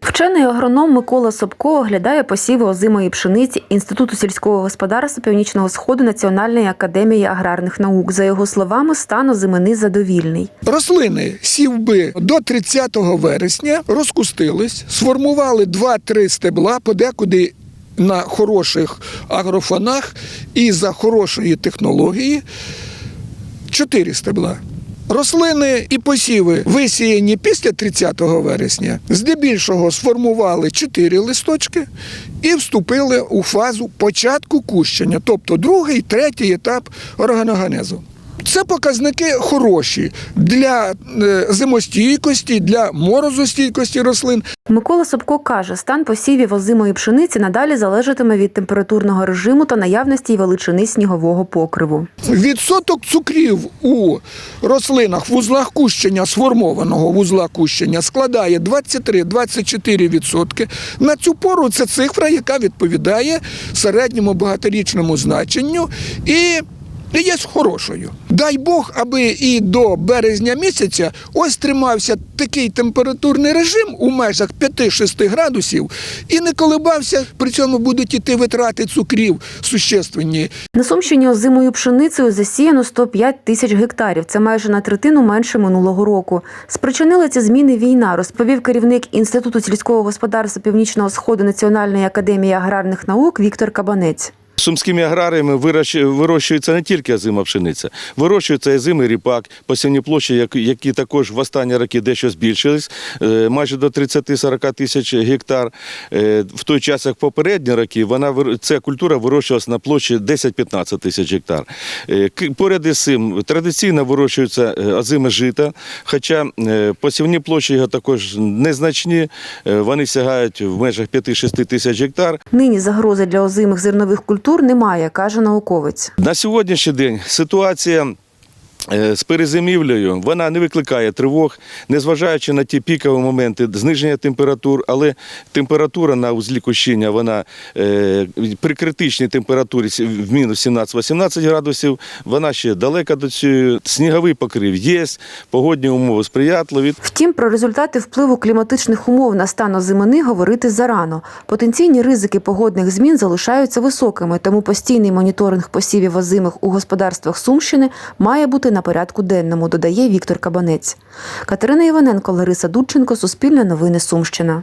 Вчений агроном Микола Собко оглядає посіви озимої пшениці Інституту сільського господарства Північного Сходу Національної академії аграрних наук. За його словами, стан озимини задовільний. Рослини сівби до 30 вересня розкустились, сформували 2-3 стебла, подекуди на хороших агрофонах і за хорошої технології 4 стебла. Рослини і посіви висіяні після 30 вересня, здебільшого сформували 4 листочки і вступили у фазу початку кущення, тобто другий, третій етап органогенезу. Це показники хороші для е, зимостійкості, для морозостійкості рослин. Микола Собко каже, стан посівів озимої пшениці надалі залежатиме від температурного режиму та наявності й величини снігового покриву. Відсоток цукрів у рослинах в узлах кущення, сформованого вузла кущення, складає 23-24%. На цю пору це цифра, яка відповідає середньому багаторічному значенню і і є хорошою. Дай Бог, аби і до березня місяця ось тримався такий температурний режим у межах 5-6 градусів і не колебався. При цьому будуть іти витрати цукрів существенні. На Сумщині озимою пшеницею засіяно 105 тисяч гектарів. Це майже на третину менше минулого року. Спричинила ці зміни війна, розповів керівник Інституту сільського господарства Північного Сходу Національної академії аграрних наук Віктор Кабанець. Сумськими аграріями вирощується не тільки озима пшениця, вирощується озимий ріпак, посівні площі, які- також в останні роки дещо збільшились, е, майже до 30-40 тисяч гектар. Е, В той час, як попередні роки, вона ця культура вирощувалася на площі 10-15 тисяч гектар. Е, Поряд із цим традиційно вирощується озиме жита, хоча посівні площі його також незначні, вони сягають в межах 5-6 тисяч гектар. Нині загрози для озимих зернових культур немає, каже науковець. На сьогоднішній день ситуація. Е, З перезимівлею вона не викликає тривог, незважаючи на ті пікові моменти зниження температур, але температура на узлі кущення вона е, при критичній температурі в мінус 17-18 градусів, вона ще далека до цього. Сніговий покрив є, погодні умови сприятливі. Втім, про результати впливу кліматичних умов на стан озимини говорити зарано. Потенційні ризики погодних змін залишаються високими, тому постійний моніторинг посівів озимих у господарствах Сумщини має бути на порядку денному, додає Віктор Кабанець. Катерина Іваненко, Лариса Дудченко, Суспільне новини Сумщина.